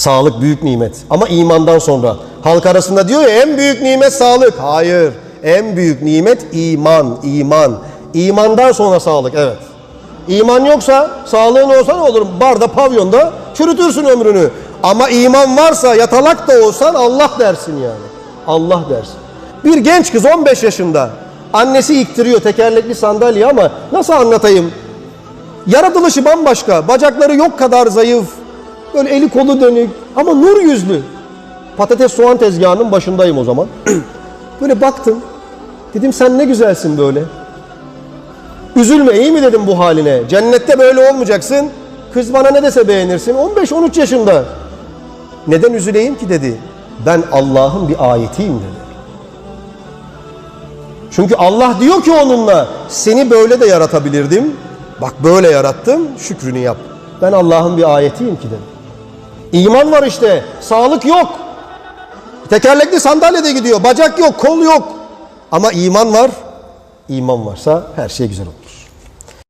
Sağlık büyük nimet. Ama imandan sonra. Halk arasında diyor ya en büyük nimet sağlık. Hayır. En büyük nimet iman, iman. İmandan sonra sağlık, evet. İman yoksa sağlığın olsa ne olur? Barda, pavyonda çürütürsün ömrünü. Ama iman varsa yatalak da olsan Allah dersin yani. Allah dersin. Bir genç kız 15 yaşında. Annesi iktiriyor tekerlekli sandalye ama nasıl anlatayım? Yaratılışı bambaşka. Bacakları yok kadar zayıf. Böyle eli kolu dönük ama nur yüzlü. Patates soğan tezgahının başındayım o zaman. böyle baktım. Dedim sen ne güzelsin böyle. Üzülme iyi mi dedim bu haline. Cennette böyle olmayacaksın. Kız bana ne dese beğenirsin. 15-13 yaşında. Neden üzüleyim ki dedi. Ben Allah'ın bir ayetiyim dedi. Çünkü Allah diyor ki onunla seni böyle de yaratabilirdim. Bak böyle yarattım şükrünü yap. Ben Allah'ın bir ayetiyim ki dedi. İman var işte. Sağlık yok. Tekerlekli sandalyede gidiyor. Bacak yok, kol yok. Ama iman var. İman varsa her şey güzel olur.